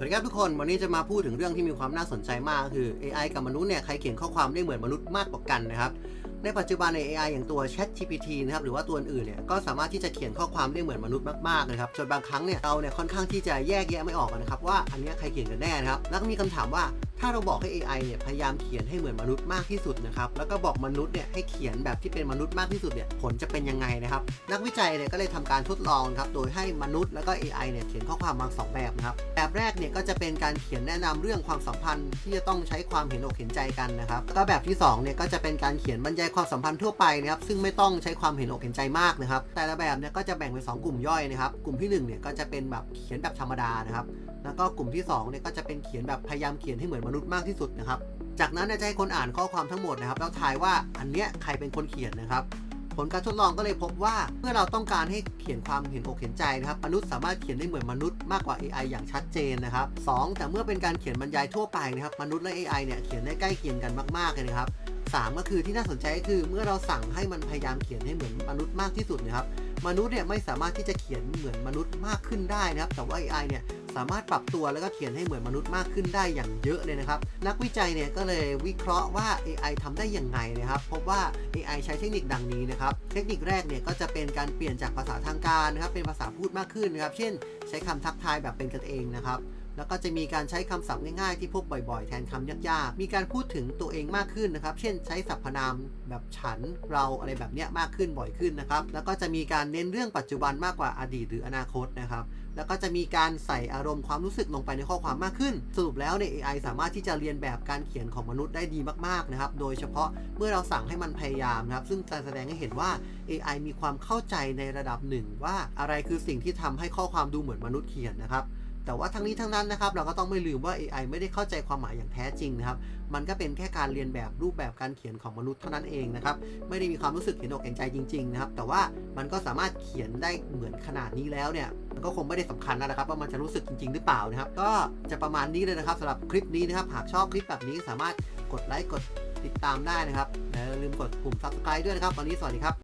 สวัสดีครับทุกคน วันนี้จะมาพูดถึงเรื่องที่มีความน่าสนใจมากคือ AI กับมนุษย์เนี่ยใครเขียนข้อความได้เหมือนมนุษย์มากกว่ากันนะครับ ในปัจจุบันใน AI อย่างตัว Chat GPT นะครับหรือว่าตัวอื่นเนี่ยก็สามารถที่จะเขียนข้อความได้เหมือนมนุษย์มากๆนะครับจนบางครั้งเนี่ยเราเนี่ยค่อนข้างที่จะแยกแยะไม่ออกนะครับว่าอันนี้ใครเขียนกันแน่นะครับแล้วก็มีคำถามว่า ถ้าเราบอกให้ AI เนี่ยพยายามเขียนให้เหมือนมนุษย์มากที่สุดนะครับแล้วก็บอกมนุษย์เนี่ยให้เขียนแบบที่เป็นมนุษย์มากที่สุดเนี่ยผลจะเป็นยังไงนะครับนักวิจัยเนี่ยก็เลยทำการทดลองครับโดยให้มนุษย์แล้วก็ AI เนี่ยเขียนข้อความมาสองแบบนะครับแบบแรกเนี่ยก็จะเป็นการเขียนแนะนำเรื่องความสัมพันธ์ที่จะต้องใช้ความเห็นอกเห็นใจกันนะครับแล้วก็แบบที่สองเนี่ยก็จะเป็นการเขียนบรรยายความสัมพันธ์ทั่วไปนะครับซึ่งไม่ต้องใช้ความเห็นอกเห็นใจมากนะครับแต่ละแบบเนี่ยก็จะแบ่งเป็นสองกลุ่มย่อยนะครับกลุ่มที่หนึ่งเนี่ยก็จะเป็นแบบเขียนแบบธรรมดานะครับแล้วก็กลุ่มที่2เนี่ยก็จะเป็นเขียนแบบพยายามเขียนให้เหมือนมนุษย์มากที่สุดนะครับ จากนั้นจะให้คนอ่านข้อความทั้งหมดนะครับ แล้วทายว่าอันเนี้ยใครเป็นคนเขียนนะครับ ผลการทดลองก็เลยพบว่าเมื่อเราต้องการให้เขียนความเห็นอกเห็นใจนะครับ มนุษย์สามารถเขียนได้เหมือนมนุษย์มากกว่า AI อย่างชัดเจนนะครับสองแต่เมื่อเป็นการเขียนบรรยายทั่วไปนะครับ มนุษย์และ AI เนี่ยเขียนได้ใกล้เคียงกันมากๆเลยนะครับสามก็คือที่น่าสนใจก็คือเมื่อเราสั่งให้มันพยายามเขียนให้เหมือนมนุษย์มากที่สุดนะครับ มนุษย์เนี่ยไม่สามารถที่จะเขียนเหมือนมนุษย์มากขึ้นได้นะครับ แต่ว่า AI เนี่ย สามารถปรับตัวแล้วก็เขียนให้เหมือนมนุษย์มากขึ้นได้อย่างเยอะเลยนะครับ นักวิจัยเนี่ยก็เลยวิเคราะห์ว่า AI ทำได้อย่างไงนะครับ พบว่า AI ใช้เทคนิคดังนี้นะครับ เทคนิคแรกเนี่ยก็จะเป็นการเปลี่ยนจากภาษาทางการนะครับ เป็นภาษาพูดมากขึ้นนะครับ เช่น ใช้คำทักทายแบบเป็นกันเองนะครับ แล้วก็จะมีการใช้คำศัพท์ง่ายๆที่พบบ่อยๆ แทนคำยากๆ มีการพูดถึงตัวเองมากขึ้นนะครับ เช่นใช้สรรพนามแบบฉันเราอะไรแบบเนี้ยมากขึ้นบ่อยขึ้นนะครับ แล้วก็จะมีการเน้นเรื่องปัจจุบันมากกว่าอดีตหรืออนาคตนะครับ แล้วก็จะมีการใส่อารมณ์ความรู้สึกลงไปในข้อความมากขึ้น สรุปแล้วเนี่ย AI สามารถที่จะเรียนแบบการเขียนของมนุษย์ได้ดีมากๆนะครับ โดยเฉพาะเมื่อเราสั่งให้มันพยายามนะครับ ซึ่งจะแสดงให้เห็นว่า AI มีความเข้าใจในระดับหนึ่งว่าอะไรคือสิ่งที่ทำให้ข้อความดูเหมือนมนุษย์เขียนนะครับ แต่ว่าทั้งนี้ทั้งนั้นนะครับ เราก็ต้องไม่ลืมว่า AI ไม่ได้เข้าใจความหมายอย่างแท้จริงนะครับ มันก็เป็นแค่การเรียนแบบรูปแบบการเขียนของมนุษย์เท่านั้นเองนะครับ ไม่ได้มีความรู้สึกเห็นอกเห็นใจจริงๆนะครับ แต่ว่ามันก็สามารถเขียนได้เหมือนขนาดนี้แล้วเนี่ยมันก็คงไม่ได้สำคัญแล้วนะครับ ว่ามันจะรู้สึกจริง ๆ หรือเปล่านะครับ ก็จะประมาณนี้เลยนะครับสำหรับคลิปนี้นะครับ หากชอบคลิปแบบนี้สามารถกดไลค์กดติดตามได้นะครับและอย่าลืมกดปุ่ม subscribe ด้วยนะครับ วันนี้สวัสดีครับ